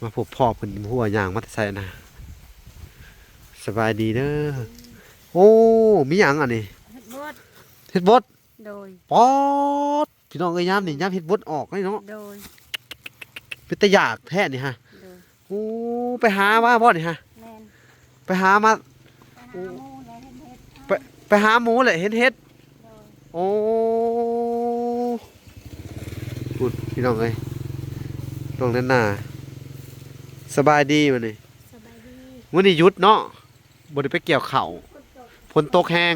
มาพบพ่อเพิ่นหัวย่างมาแต่ใส่นะสบายดีเด้อโอ้มีหยังอันนี้เฮ็ดบดเฮ็ดบดโดยป๊อดพี่น้องเอ้ยยามนี่ยามเฮ็ดบดออกนี่เนาะโดยเป็นตะยากแท้นี่ฮะโดยโอ้ไปหามาบ่นี่ฮะแม่นไปหามา ไปหาหมูแล้วเฮ็ดเฮ็ดไป ไปหาหมูแหละเห็นเฮ็ดโดยโอ้พูดพี่น้องเอ้ยน้องนั่นน่ะ สบายดีมื้อนี้สบายดีมื้อนี้หยุดเนาะบ่ได้ไปเกี่ยวข้าวฝนตกแห้ง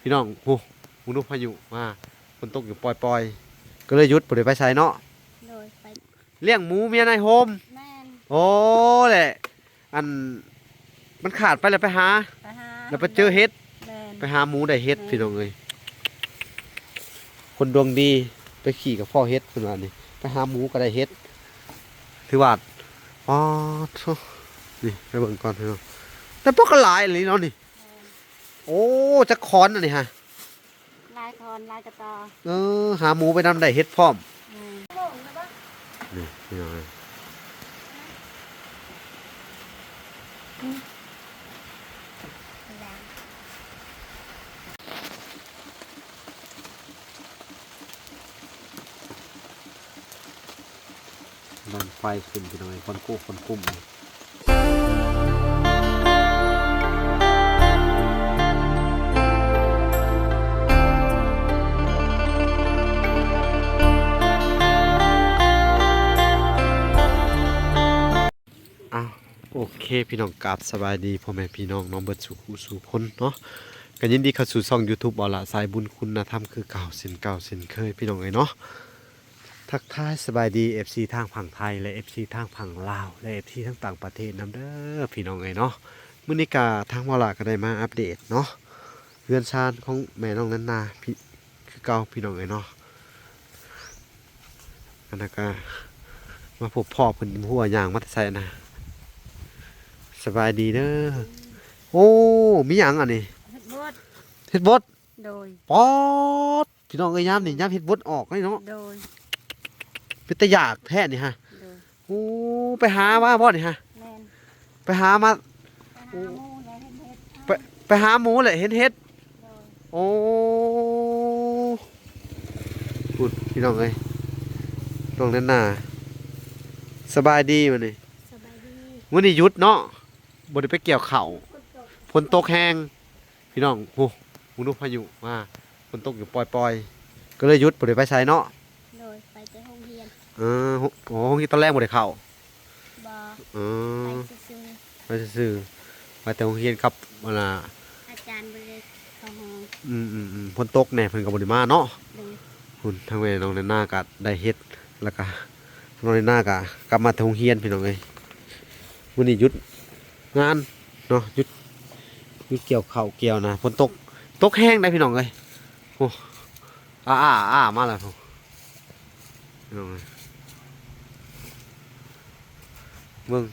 พี่น้องโอ้มึงดูพายุมาฝนตกอยู่ปล่อยๆ ก็เลยหยุดบ่ได้ไปไสเนาะโดยไปเลี้ยงหมูเมียนายโฮม แม่นโอ้แหละอันมันขาดไปแล้วไปหา ไปหาแล้วไปเจอเฮ็ด แม่นไปหาหมูได้เฮ็ดพี่น้องเอ้ยคนดวงดีไปขี่กับพ่อเฮ็ดเพิ่นว่านี่ไปหาหมูก็ได้เฮ็ดถือว่า อ๋อโธ่นี่ไปเบิ่งก่อนพี่น้องแต่พวกก็หลายเลยเนาะนี่แม่นโอ้จะคอนอันนี้ฮะลายคอนลายกระตอเออหาหมูไปนำได้เฮ็ดพร้อมแม่นนี่พี่น้อง เอ้ยดันไฟขึ้นพี่น้องเอ้ยคนกู้คนกุ้มอ้าวโอเคพี่น้องกราบสบายดีพ่อแม่พี่น้องน้องเบิดสู่คู่สู่คนเนาะกันยินดีเข้าสู่ช่อง YouTube บอละสายบุญคุณธรรมคือเก่าสินเก่าสินเคยพี่น้องเอ้ยเนาะ ทักทายสบายดี FC ทางฝั่งไทย และ FC ทางฝั่งลาวและ FC ทั้งต่างประเทศนํเด้อพี่น้องเอ้ยเนาะมื้อนี้ก็ทางบอละก็ได้มาอัปเดตเนาะเรือนชานของแม่น้องนันนาพี่คือเก่าพี่น้องเอ้ยเนาะอันนั้นก็มาพบพ่อเพิ่นหัวย่างมาแต่ใส่นะสบายดีเด้อโอ้มีหยังอันนี้เฮ็ดบดเฮ็ดบดโดยป๊อดพี่น้องเอ้ยยามนี่ยามเฮ็ดบดออกนี่เนาะโดย เป็นตะยากแท้นี่ฮะโดยโอ้ไปหามาบ่นี่ฮะ แม่นไปหามา ไปหาหมูแล้วเฮ็ดเฮ็ดไป ไปหาหมูแหละเห็นเฮ็ด โดยโอ้พูดพี่น้องเอ้ยน้องนั่นน่ะสบายดีมื้อนี้สบายดีมื้อนี้หยุดเนาะบ่ได้ไปเกี่ยวข้าวฝนตกแห้งพี่น้องโอ้มึงดูพายุมาฝนตกอยู่ปล่อยๆ ก็เลยหยุดบ่ได้ไปไสเนาะ โดยไปแต่โรง เรียนเออโหโอ้โหที่ตอนแรกบ่ได้เข้าบ่เอไปอซื่อไปซื่อๆไปแต่โรงเรียนครับเวลาๆอาจารย์บ่ได้เข้าห้องอืมอืมอืมฝนตกแน่เพิ่นก็บ่ได้มาเนาะโดยคุณทางแม่น้องในหน้าก็ได้เฮ็ดแล้วก็น้องในหน้าก็กลับมาที่โรงเรียนพี่น้องเอ้ยมื้อนี้หยุดงานเนาะหยุดหยุดเกี่ยวข้าวเกี่ยวนะฝนตกตกแห้งได้พี่น้องเอ้ยโอ้อ่าอ่าอ่ามาแล้วพี่น้องเอ้ย เบิ่ง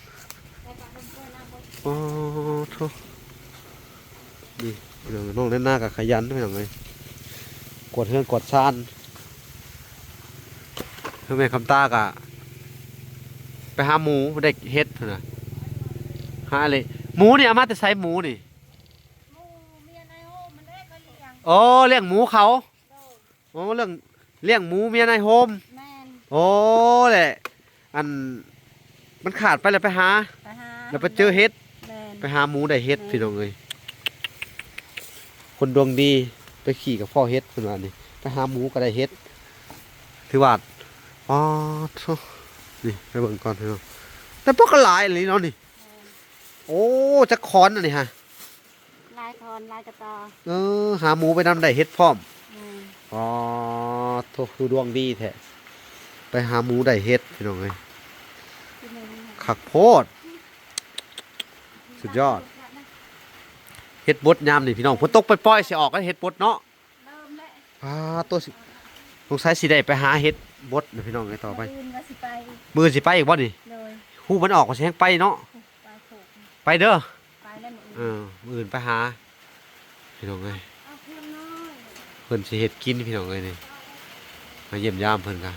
แล้วก็เพิ่นเพิ่นเอาบ่โอ้โถนี่พี่น้องน้องเล่นหน้ากับขยันพี่น้องเลยกดเฮือนกดชานเพื่อแม่คำตากะไปหาหมูได้เฮ็ดพุ่นน่ะหาอะไรหมูนี่เอามาแต่ใส่หมูนี่หมูเมียนายโฮมมันได้ก็เลี้ยงโอ้เลี้ยงหมูเขาโดยโอ้เรื่องเลี้ยงหมูเมียนายโฮมแม่นโอ้แหละอัน มันขาดไปแล้วไปหา ไปหาแล้วไปเจอเฮ็ด แม่นไปหาหมูได้เฮ็ดพี่น้องเลยคนดวงดีไปขี่กับพ่อเฮ็ดเพิ่นว่านี่ไปหาหมูก็ได้เฮ็ดถือว่าอ๋อโธ่นี่ไปเบิ่งก่อนพี่น้องแต่พวกก็หลายเลยเนาะนี่แม่นโอ้จะคอนอันนี้ฮะ ลายคอนลายกระตอเออ หาหมูไปนำได้เฮ็ดพร้อม แม่นอ๋อโธ่คือดวงดีแท้ไปหาหมูได้เฮ็ดพี่น้องเอ้ยที่ หนึ่งคักโพด สุดยอดเฮ็ดบดยามนี่พี่น้องฝนตกปล่อยๆสิออกก็เฮ็ดบดเนาะเริ่มแล้วอ่าตัวสิสงสัยสิได้ไปหาเฮ็ดบดนะพี่น้องไงต่อไปอื่นว่าสิไปมือสิไปอีกบ่นี่เลยฮู้มันออกก็สิแฮงไปเนาะไปผูกไปเด้อไปแล้วมือเออมื้ออื่นไปหาพี่น้องเอ้ยเอาเครื่องน้อยเพิ่นสิเฮ็ดกินพี่น้องเอ้ยนี่มาเยี่ยมยามเพิ่นกะ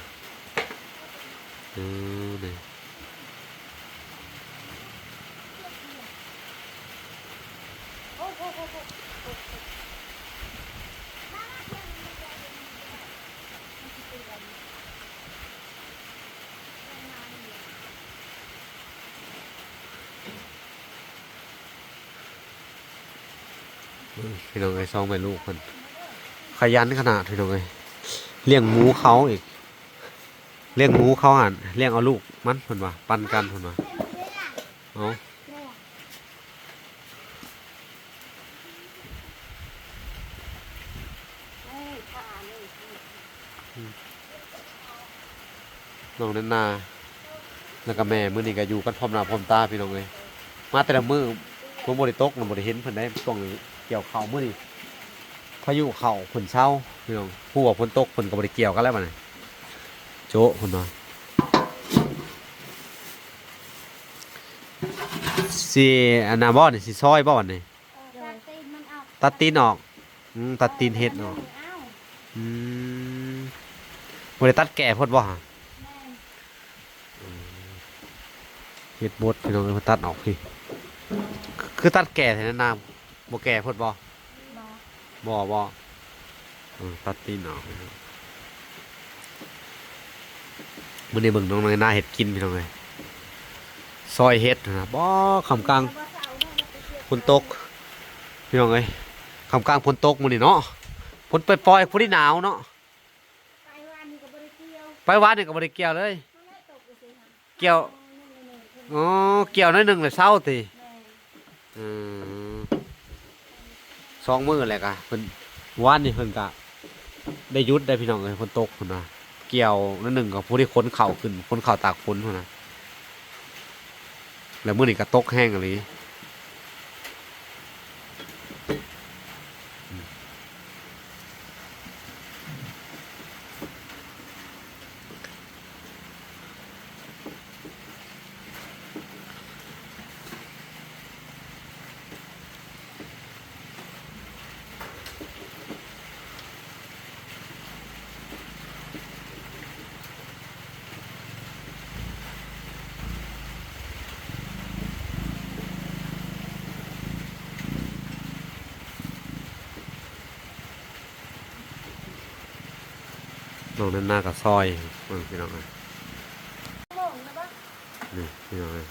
เออนี่ โอ้โอ้โอ้โอ้ พี่น้องไอ้ซองไปลูกคนขยันขนาดพี่น้องไอ้เลี้ยงหมูเขาอีกเลี้ยงหมูเขาหันเลี้ยงเอาลูกมันเพิ่นว่าปันกันเพิ่นว่าเอาเอ้ยขานี่น้องนันนาแล้วก็แม่มือนี้ก็อยู่กันพร้อมหน้าพร้อมตาพี่น้องเอ้ยมาแต่ละมือบ่บ่ได้ตกบ่ได้เห็นเพิ่นได้ช่วงนี้ เกี่ยวเขาวมื้อนี้พายุเขาเพิ่นเช้าพี่น้องผู้ว่าฝนตกเพิ่นก็บ่ได้เกี่ยวกันแล้วบัดนี้โจะเพิ่นว่าสิอันน่ะบ่นี่สิซอยบ่อันนี้ตัดตีนมันออกตัดตีนออกอืมตัดตีนเห็ดออกอืมบ่ได้ตัดแก่พดบ่ฮะเห็ดบดพี่น้องเอ้ยเพิ่นตัดออกพี่ คือตัดแก่แท้นั้นนา บ่แก่พดบ่บอกบ่บ่เออตัดตีนออกพี่น้องมื้อนี้เบิ่งน้องน้อยหน้าเห็ดกินพี่น้องเอ้ยซอยเห็ดนะบ่คำกลางว่าเสาเนี่ยมันไปเกี่ยวฝนตกพี่น้องเอ้ยคำกลางฝนตกมื้อนี้เนาะฝนปล่อยๆฝนที่หนาวเนาะไปวันนี้ก็บริเกี่ยวไปวัดนี่ก็บ่ได้เกี่ยวเลยมันได้ตกอยู่สิค่ะเกี่ยว อ๋อ เกี่ยวน้อยหนึ่งเลยเศร้าติแม่อืม สองมือแหละกะเพิ่นวานนี่เพิ่นกะได้ยุดได้พี่น้องเลยคนตกคนน่ะเกี่ยวนั่นหนึ่งกับผู้ที่ค้นเข่าขึ้นค้นเข่าตากฝนคนน่ะแล้วมื้อนี่ก็ตกแห้งอะไร นั้นหน้ากับซอยพี่น้องเอ้ย โลงนะปะ นี่พี่น้องเอ้ย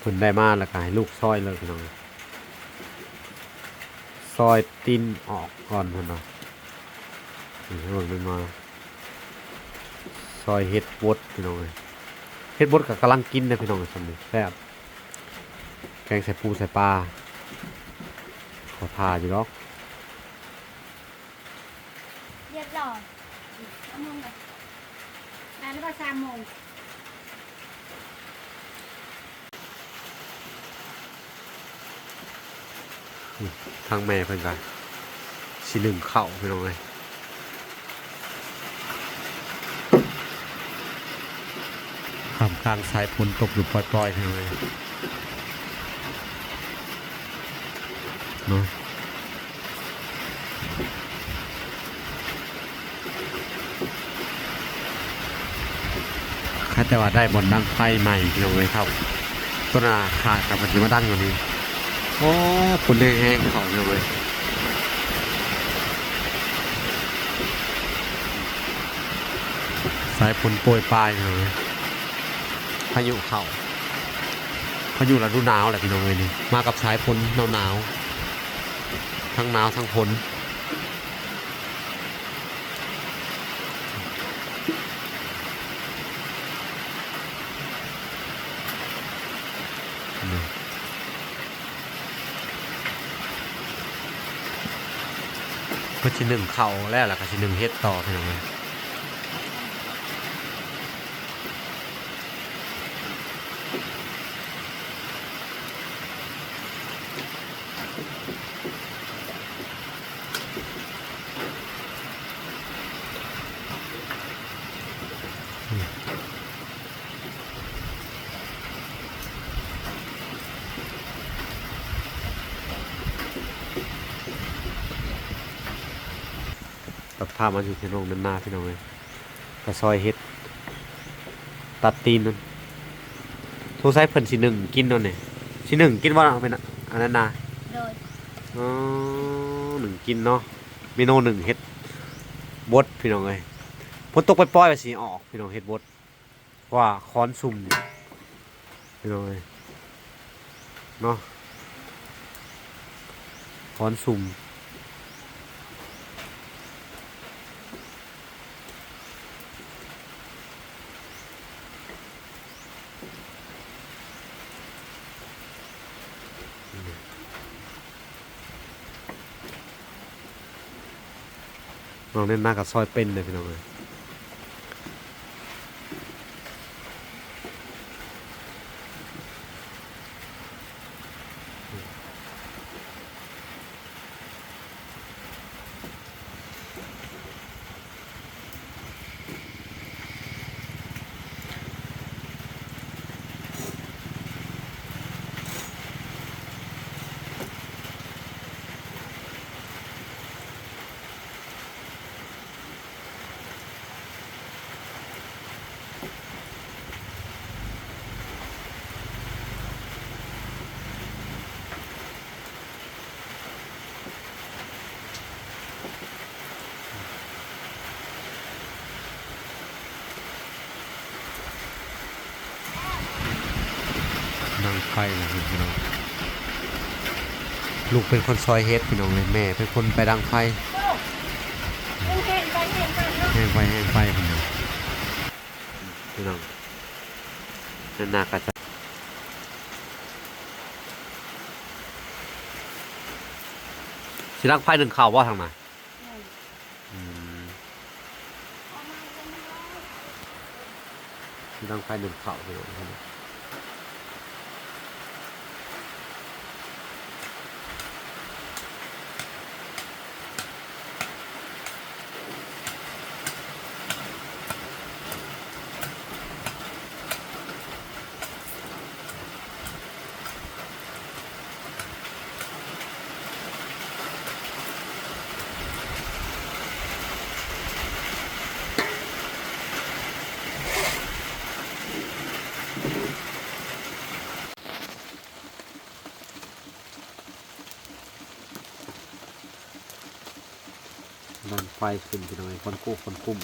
เพิ่ นได้มาแล้วก็ให้ลูกซอยเลยพี่น้องเอ้ยซอยตีนออกก่อนเพิ่นเนาะนี่เพิ่นมาซอยเฮ็ดบดพี่น้องเอ้ยเฮ็ดบดก็กำลังกินนะพี่น้องซั่นนี่แซ่บแกงใส่ปูใส่ปลาขอทาอยู่ดอกเรียบร้อยเอาโมงเลยอ่านแล้วก็สามโมง ทางแม่เพิ่นก็สินึ่งข้าพี่น้องเอ้ยทำกลางสายฝนตกอยู่ปล่อยๆพี่น้องเอ้ยเนาะข้าแต่ว่าได้บนดังไฟใหม่พี่น้องเอ้ยครับต้นอาขาดกับมันจะมาดังอยู่นี้ โอ้คุณแห้งๆของเลยสายฝนโปรยปลายเลยพายุเข้าพายุฤดูหนาวแหละพี่น้องเลยนี่มากับสายฝนหนาวหนาวๆทั้งหนาวทั้งฝน นี่ก็ชิ้นหนึ่งเข่าแล้วล่ะก็ชิ้นหนึ่งเฮ็ดต่อพี่น้องามาอยู่ที่น้องนันนาพี่น้องเลยกระซอยเฮ็ด ตัดตีนนั่นโทรศัพท์เพิ่นสิหนึ่งกินนั่นนี่สิหนึ่งกินว่าเอาไปนะอันนั้นนาโดยอ๋อหนึ่งกินเนาะเมนูหนึ่งเฮ็ดบดพี่น้องเลยฝนตกปล่อยๆไปสิออกพี่น้องเฮ็ดบดเพราะว่าค้อนซุ่มพี่น้องเลยเนาะค้อนซุ่ม น้องเล่นหน้ากับซอยเป็นเลยพี่น้องเลยนั่ง ไฟนะพี่น้องลูกเป็นคนซอยเฮ็ดพี่น้องเลยแม่เป็นคนไปดังไฟแห้งไฟแห้งไฟพี่น้องพี่น้องนั่นหน้าก็จะสิดังไฟหนึ่งข่าวว่าทางไหนสิดังไฟหนึ่งข่าวพี่น้อง ฟขึ้นไปหน่อยคนกู้คนกุ้ม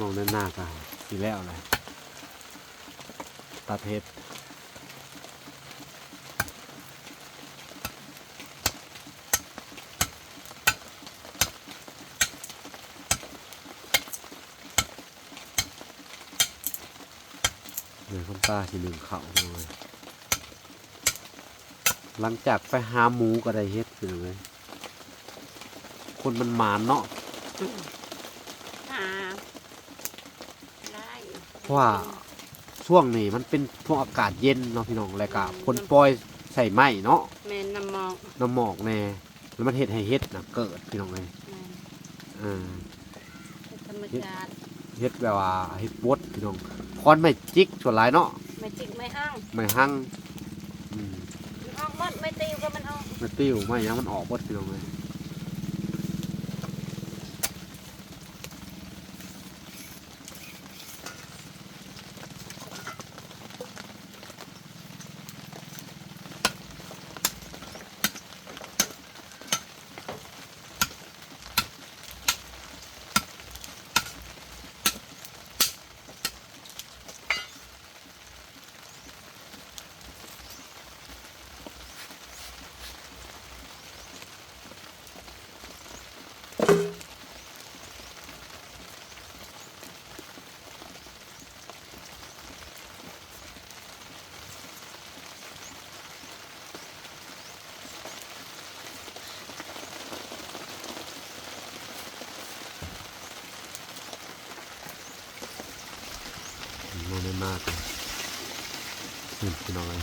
มองด้านหน้ากันสีแล้วเลยตัดเห็ดเดี๋ยวคนตาสีหนึ่งเข่าเลยหลังจากไปหาหมูก็ได้เฮ็ด อยู่เลยคนมันหมานเนาะหาได้เพราะว่าช่วงนี้มันเป็นช่วงอากาศเย็นเนาะพี่น้องแล้วก็คนปล่อยใส่ไม้เนาะแม่นน้ำมองน้ำหมอกแน่แล้วมันเฮ็ดให้เฮ็ดนะเกิดพี่น้องเลยแม่นอ่าธรรมชาติเฮ็ดแบบว่าเฮ็ดบดพี่น้องคอนไม่จิกส่วนหลายเนาะไม่จิกไม่อ้างไม่หั่งอืมมันออกหมดไม่ตีก็มันออก มันติ้วไม่ยังมันออกบดเดียวเลย มันไม่มากเลยนี่พี่น้องเลย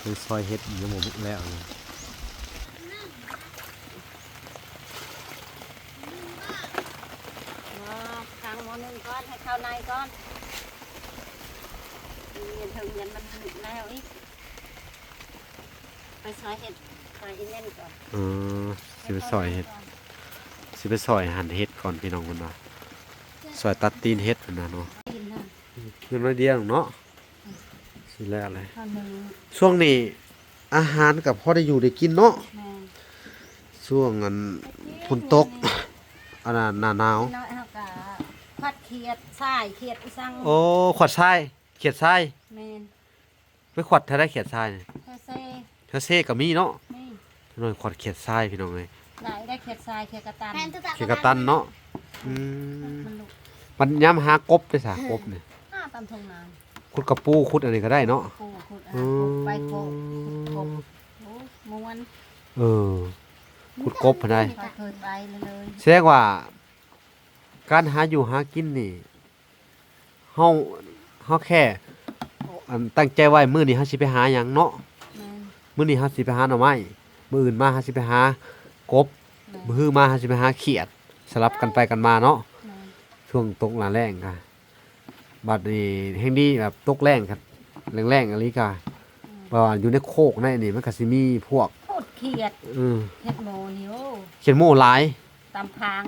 เป็นซอยเฮ็ดอีกหมดแล้วเลยอ๋อทางหมอหนึ่งก้อนให้เข้าในก้อนเงินถึงเงินมันแล้วอีกไปซอยเห็ดใส่อีเน่นก่อนเออสิไปซอยเฮ็ดสิไปซอยหั่นเฮ็ดก่อนพี่น้องเพิ่นว่าซอยตัดตีนเฮ็ดเพิ่นน่ะเนาะกินนะ เงินน้อยเดียวเนาะสิแลกเลยข้าวหนึ่งช่วงนี้อาหารกับพอได้อยู่ได้กินเนาะแม่ช่วงอันฝนตกอันนั้นหน้าหนาวน้อยเฮากะพัดเขียดทรายเขียดอีสังโอ้ขวดทรายเขียดทรายแม่นไปขวดถ้าได้เขียดทรายนี่เธอเซ่เธอเซ่ก็มีเนาะนี่น้อยขวดเขียดทรายพี่น้องเอ้ยได้ได้เขียดทรายเขียดกระตันเขียดกระตันเนาะอืมมันลุกมันย้ำหากบได้ซะกบนี่ห้าตำทงนานขุดกระปูขุดอันนี้ก็ได้เนาะปูขุดอะอืขุดมไปโกบขุดกบโอ้ม้วนเออ ขุดกบพอได้ไปเกิดไปเลยแสดงว่า การหาอยู่หากินนี่เฮาเฮาแค่อันตั้งใจไว้มื้อนี้เฮาสิไปหาหยังเนาะแม่นมื้อนี้เฮาสิไปหาหน่อไม้มื้ออื่นมาเฮาสิไปหากบ แม่นมื้อฮื้อมาเฮาสิไปหาเขียด สลับกันไปกันมาเนาะ แม่นช่วงตกหน้าแล้งค่ะ บัดนี้แห่งดีแบบตกแรงครับแรงๆอันนี้ก็เพราะว่าอยู่ในโคกในนี่มันก็สิมีพวกพูดเขียดอือเฮ็ดโมนี่โอ้เขียนโม่หลายตำพาง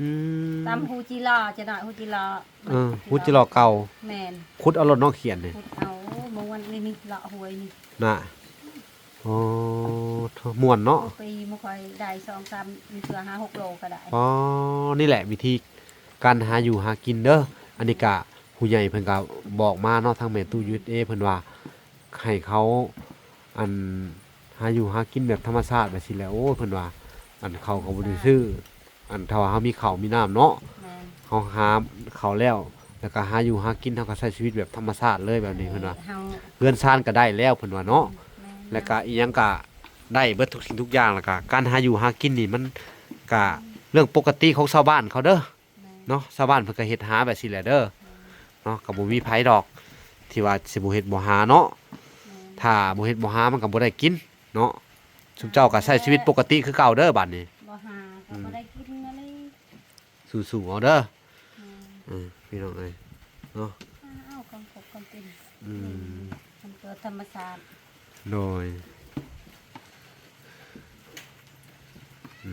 อืมตำฮูจิรอจะหน่อยฮูจิรอเออพุทธิรอเก่าแม่นขุดเอารถน้องเขียนนี่พูดเอาม้วนนี่นี่เลาะหวยนี่น่ะอ๋อม่วนเนาะปีบ่ค่อยได้สองสามมีเสือห้าหกโลก็ได้ อ๋อนี่แหละวิธีการหาอยู่หากินเด้ออันนี้กะ ผู้ใหญ่เพิ่นก็บอกมาเนาะทางแม่ตู้ยุทธเอเพิ่นว่าให้เขาอันหาอยู่หากินแบบธรรมชาติแบบสิแหล้วโอ้เพิ่นว่า อันเขาก็บ่ได้ซื้ออันถ้าว่าเฮามีข้าวมีน้ำเนาะแม่นเฮาหาเขาวแล้ว แล้วก็หาอยู่หากินเฮาก็ใช้ชีวิตแบบธรรมชาติเลยแบบนี้เพิ่นว่าเฮาเรือนซ่านก็ได้แล้วเพิ่นว่าเนาะแม่นแล้วก็อีหยังก็ได้เบิดทุกสิ่งทุกอย่างแล้วก็การหาอยู่หากินนี่มันก็เรื่องปกติของชาวบ้านเขาเด้อแม่นเนาะชาวบ้านเพิ่นก็เฮ็ดหาแบบสิแหละเด้อ เนาะก็บ่มีไผดอก ที่ว่าสิบ่เฮ็ดบ่หาเนาะแม่นถ้าบ่เฮ็ดบ่หามันก็บ่ได้กินเนาะสุเจ้าก็ใช้ชีวิตปกติคือเก่าเด้อบัดนี้บ่หาก็บ่ได้กินอะไรสู้ๆเอาเด้อแม่นอือพี่น้องเอ้ยเนาะอ้าวกำกบกำปินอืมมันเกิดธรรมชาติโดย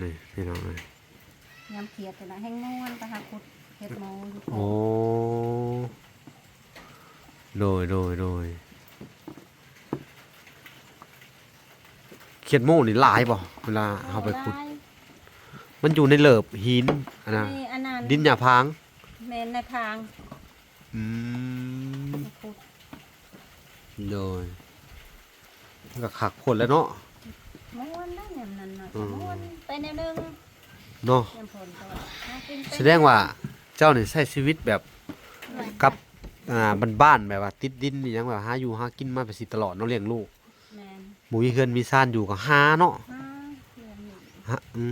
นี่พี่น้องเอ้ยยำเขียดแต่ละแห้งนวลไปหาขุด เฮ็ดโมอยู่โอ้โดยโดยโดยเขียดโม่นี่หลายบ่เวลาเฮาไปขุด มันอยู่ในเหลิบหินอันนะนี่อันนั้นดินหยาพางแม่นในพางอืมขุดโดยมันก็ขักผลแล้วเนาะ ม้วนได้แนวนั้นน่ะอืม ม้วนไปแนวหนึงเนาะยำผลก็หากินไปแสดงว่า เจ้านี่ใช้ชีวิตแบบกับอ่าบ้านๆแบบว่า ติดดินนี่ยังแบบหาอยู่หากินมาไปสิตลอดเนาะเลี้ยงลูกแม่นหมูมีเฮือนมีซ่านอยู่ก็หาเนาะหาเรื่องนี้ฮะอื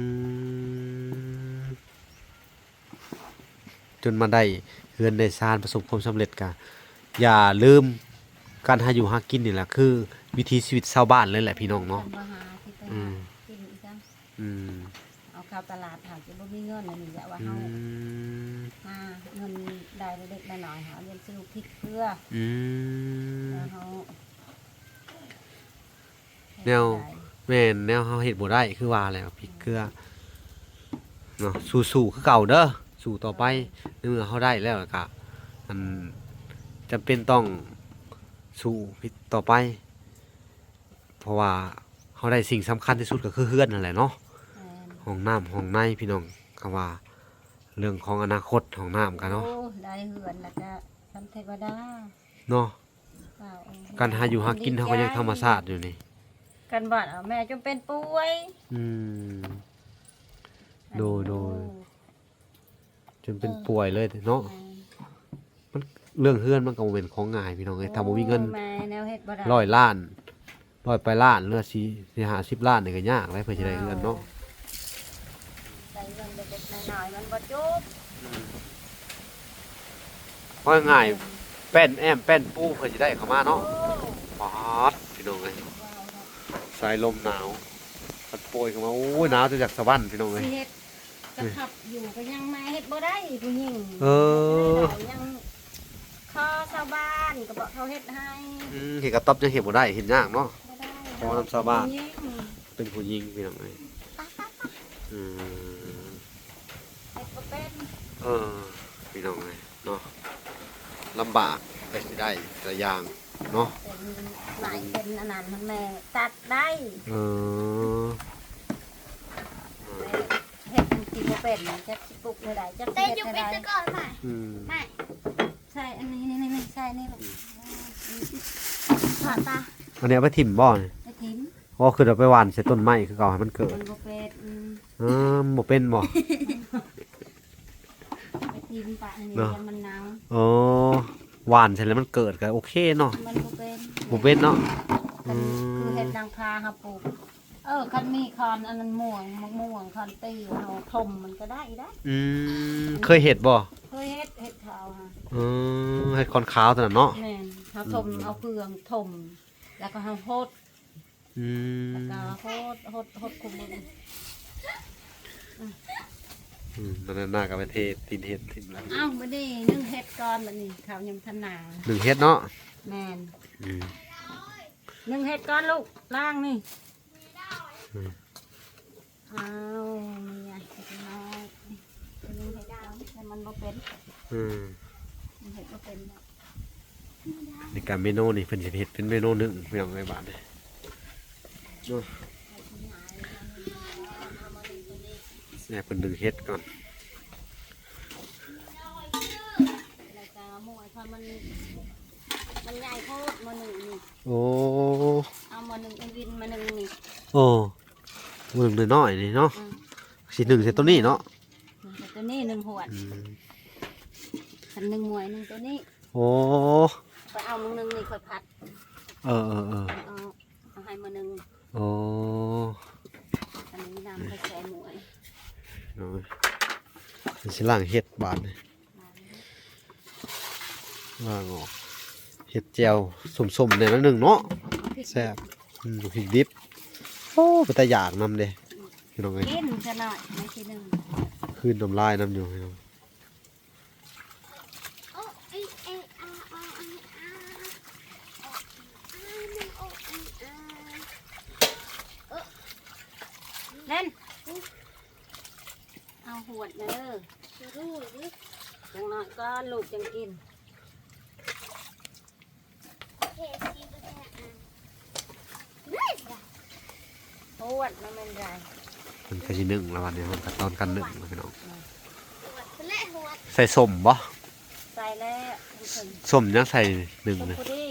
มจนมาได้เฮือนได้ซ่านประสบความสำเร็จกะอย่าลืมการหาอยู่หากินนี่แหละคือ วิถีชีวิตชาวบ้านเลยแหละพี่น้องเนาะบ่หาที่ไปอืหาม กินอีกจังอืมเอาเข้าตลาดหาจะบ่มีเงินอันนี้แหละว่าอืเฮาม หาเงินได้เล็กๆน้อยๆหาเรียนซื้อพริกเกลืออืมแล้วเฮาแนวแม่นแนวเฮาเฮ็ดบ่ได้คือว่าแหล้วพริกเกลือเนาะสู้ๆคือเก่าเด้อสู้ต่อไปในเมื่อเฮาได้แล้วก็อันจำเป็นต้องสู้ต่อไป เพราะว่าเฮาได้สิ่งสำคัญที่สุดก็คือเฮือนนั่นแหละเนาะแม่นห้องน้ำห้องในพี่น้องก็ว่า เรื่องของอนาคตห้องน้ำกันเนาะโอ้ได้เหือนแล้วก็ทันเทวดาเนาะเปล่าเอการหาอยู่หากินเฮาก็ยังธรรมชาติอยู่นี่กันบ้านเอาแม่จนเป็นป่วยอืมโดยโดยจนเป็นป่วยเลยเนาะแม่นเรื่องเฮือนมันก็บ่เป็นของง่ายพี่น้องเอ้ยถ้าบ่มีเงินโอ้แม่แนวเฮ็ดบ่ได้ร้อยล้านร้อยไปล้านเหลือสิสิหาสิบล้านนี่ก็ยากเลยเพื่อจะได้เงินเนาะได้เงิ นเล็กๆน้อยๆมันบ่จบเพราะง่ายแป้นแอมแป้นปูเพื่อจะได้เข้ามาเนาะโอ้ปาดพี่น้องเอ้ยว้าวเนาะสายลมหนาวพัดโปรยเข้ามาโอ้ยหนาวจะจากสวรรค์พี่น้องเอ้ยสิเฮ็ดกระทับอยู่ก็ยังมาเฮ็ดบ่ได้ผู้หญิงเออได้ยังขอชาวบ้านก็บอกเขาเฮ็ดให้อืมเห็นกระต๊อบยังเห็นบ่ได้เห็นยากเนาะ บ่ได้ขอน้ำชาวบ้านผู้หญิงเป็นผู้หญิงพี่น้องเอ้ยป้าป้าป้าอืมเฮ็ดบ่ เป็นเออพี่น้องเอ้ยเนาะลำบากไปสิได้แต่อย่างเนาะเป็นหลายเป็นอันนั้นมันแม่ตัดได้เออแม่เฮ็ดมันกินบ่เป็นจะสิปลุกไม่ได้จะเต้เฮ็ดอยู่ไม่เป็นได้ซะก่อนค่ะอืมไม่ใช่อันนี้นี่นี่ใช่นี่ลูกถอดตาอันนี้เอาไปถิ่มบ่อนี่ไอ้ทิมเพราะคือเราไปหว่านใส่ต้นไม้คือเก่าให้มันเกิดมันบ่เป็นอืม เออบ่เป็นบ่ ไอ้ทิมปะอันนี้เนอะยังมันหนาวอ๋อหวานใส่แล้วมันเกิดก็โอเคเนาะมันบ่เป็นบ่เป็นเนาะคันคือเฮ็ดนางคาครับปลูกเออคันมีคอนอันนั้นม่วงมะม่วงคอนตีเฮาทมมันก็ได้ได้อืมเคยเห็ดบ่เคยเฮ็ดเฮ็ดขาวฮะเออเห็ดคอนขาวตัวนั้นเนาะแม่นเฮาทมเอาเครื่องทมแล้วก็เฮาโฮดอืมแล้วก็โฮดโฮดโฮดคุมมือ อืมตอนนั้นน่ากับไปเทตินเห็ดตินแล้วอ้าวมื้อนี้นึ่งเฮ็ดก่อนบัดนี้ข้าวยังทันหนาหนึ่งเห็ดเนาะแม่นอืมนึ่งเฮ็ดก่อนลูกล้างนี่อืมอ้าวมีไงเฮ็ดน้อยนึ่งเฮ็ดก่อนแต่มันบ่เป็นอืมมันเฮ็ดบ่เป็นเนาะในการเมนูนี่เพิ่นสิเฮ็ดเป็นเมนูหนึ่งพี่น้องในบ้านเลยเนาะ แม่เพิ่นดึงเฮ็ดก่อนแล้วก็หมวยพอมันมันใหญ่โพดมาหนึ่งนี่โอ้เอามาหนึ่งไอวินมาหนึ่งนี่โอ้หนึ่งน้อยๆนี่เนาะอืมสิหนึ่งใส่ตัวนี้เนาะแต่ตัวนี้หนึ่งหวดอืมคันหนึ่งหมวยหนึ่งตัวนี้โอ้ไปเอาหนึ่งหนึ่งนี่ค่อยพัดเออเออเออเอาเอาให้มาหนึ่งโอ้อันนี้น้ำค่อยแช่หมวย น้อยมัน สิล่างเฮ็ดบาดนี่ล่างออกเฮ็ดแจ่วสมๆเนี่ยละหนึ่งเนาะแซ่บอืมพริกดิบโอ้เป็นตาอยากนำเด้พี่น้องเอ้ยกินซะหน่อยไม่ใช่หนึ่งคืนน้ำลายน้ำอยู่พี่น้องโอ้เอ้ยเอ้ยอาอาอาอาอาหนึ่งโอ้เอ้ยอาเล่นเอา หวดเด้อจะรู้หรือจังหน่อยก็ลูกจังกินเคซีก็แค่อ่านไม่ได้หวดมันเป็นไรมันก็สิหนึ่งแล้ววันนี้มันก็ตอนกันหนึ่งแล้วพี่น้องหัวทะเลหัวใส่ส้มบ่ใส่แล้วถึงส้มยังใส่หนึ่งต้มเลยพอดี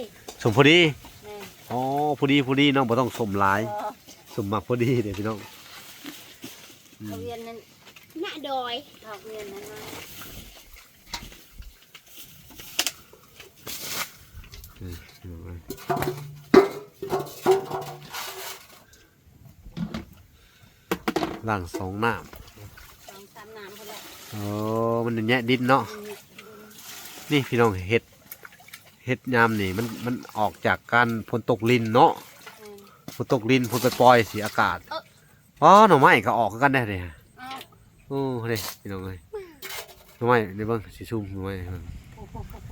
ส้มพอดีแม่อ๋อพอดีพอดีน้องบ่ต้องส้มหลาย พอส้มมักพอดีเด้อพี่น้องอืมเอาเวียนนั้นหน้า ดอยเอาเวียนนั้นมาอืมพี่น้องเอ้ยล้างสองน้สองสามน้ำพอแล้วำโอ้มันแยะดินเนาะ นี่พี่น้องเห็ด เห็ดยามนี่มันมันออกจากการฝนตกลินเนาะฝนตกลินฝนไปปล่อยๆสีอากาศอ๋อหน่อไม้ก็ออกกันได้เลยเอา โอ้เด้พี่น้องเลยหน่อไม้ในเบิ้งสีชุ่มหน่อไม้เบิ่งโอ้โหโอ้โห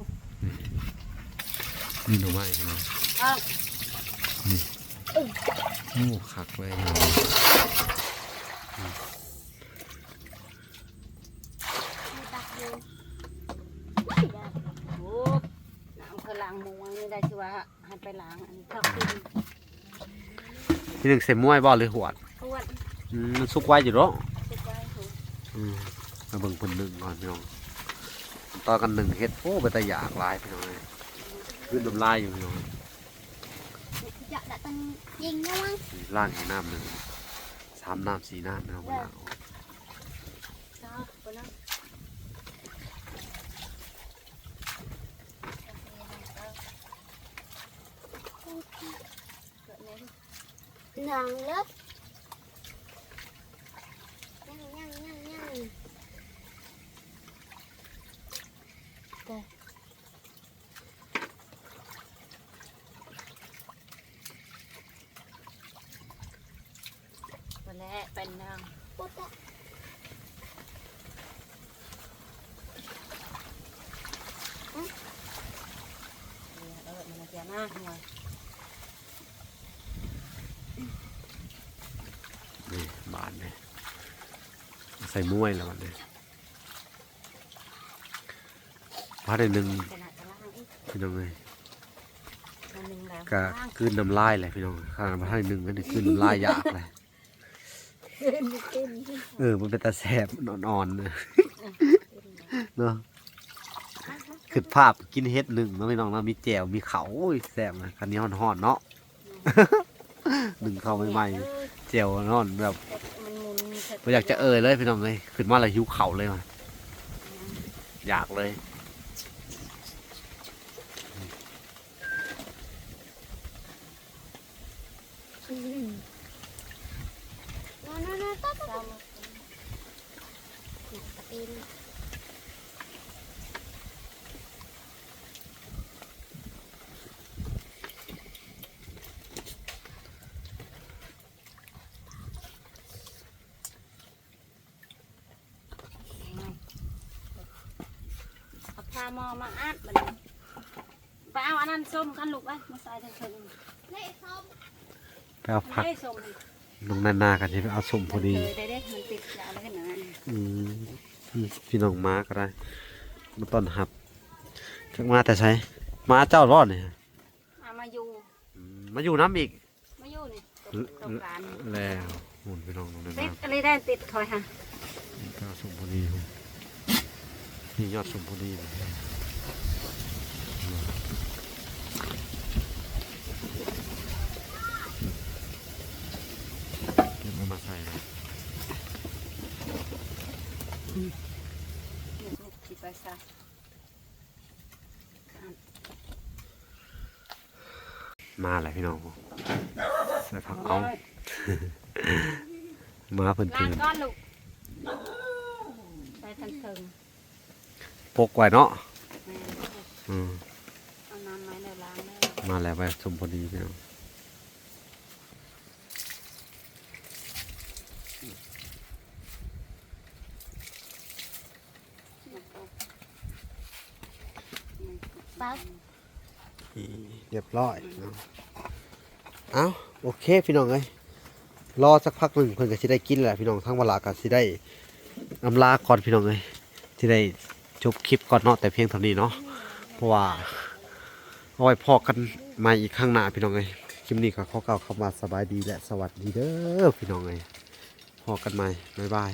นี่หน่อไม้พี่น้องเอาโอ้คักเลยพี่น้องมีตักอยู่โอ้น้ำคือล้างหมูอันนี้ได้ชื่อว่าให้ไปล้างอันนี้เข้ากินพี่หนึ่งเสมมวยบ่หรือหวดขวดอืมมันสุกไว้อยู่เนาะติดไว้ถูกอื มมาเบิ่งเพิ่นหนึ่งก่อนพี่น้องต่อกันหนึ่งเฮ็ดโอ้ไปแต่อยากหลายพี่น้องเลยขึ้นน้ำลายอยู่พี่น้องจะได้ตั้งยิงนะมั้งล่างให้น้ำหนึ่งสามน้ำสี่น้ำพี่น้องมันล้างออกเจ้าไปนั่งหนังเลิกยังยังยังยัง ไปแล้วเป็นนาง ปุ๊บอะ เออมันจะน่าหน่อย ส่มวยแล้ววันนี้พาได้หนึ่งขนาดกระล่างอีกพี่น้องเลยอันหนึ่งแล้วก็คืนน้ำลายเลยพี่น้องขนาดพาได้หนึ่งก็ได้คืนน้ำลายยากเลยขึ้นขึ้นเออมันเป็นตาแสบอ่อนๆนะเนาะคือภาพกินเฮ็ดหนึ่งเนาะพี่น้องเนาะมีแจ่วมีเขาโอ้ยแสบนะคันนี้ห่อนๆเนาะหนึ่งเข้าใหม่ๆแจ่วนอนแบบ มันหมุนบ่อยากจะเอ่ยเลยพี่น้องเลยขึ้นมาแล้วหิวเข่าวเลยมาอยากเลยโน่นโน่นโน่นต๊อกต๊อกตีน พามอมาอัดมันไปเอาอันนั้นส้มกันลูกไปมาใส่ทั้งถึงเละส้มไปเอาผักไม่ส้มน้องนานากันที่เอาสมพอดีเคยได้ได้มันติดยาแล้วกันนะอืมอืมพี่น้องมาก็ได้มาต้อนรับจักมาแต่ใช้มาเจ้ารอดเนี่ยเอามาอยู่อืมมาอยู่น้ำอีกมาอยู่นี่ตรงกลางแล้วหุ่นพี่น้องน้องนาตินาดอะไรได้ติดคอยค่ะก็เอาสมพอดีครับ นี่ยอดสมพอดีเลยเก็บเอามาใส่เลยลูกๆที่ไปซะมาแหละพี่น้องใส่ผักเอามาเพิ่นล้าถืงอก้อนลูกใส่ทั้งถึง พกไว้เนาะแม่อืมเอาน้ำไม้แล้วล้างแม่มาแล้วไว้สมพอดีพี่น้องปั๊บเรียบร้อยเนาะเอาโอเคพี่น้องเอ้ยรอสักพักหนึ่งเพิ่นก็สิได้กินแหละพี่น้องทั้งเวลาก็สิได้อำลาก่อนพี่น้องเอ้ยสิได้ จบคลิปก่อนเนาะแต่เพียงเท่านี้เนาะเพราะว่าเอาไว้พอกันมาอีกข้างหน้าพี่น้องเลยคลิปนี้ก็ขอกล่าวคำว่าสบายดีและสวัสดีเด้อพี่น้องเลยพอกันใหม่บ๊ายบาย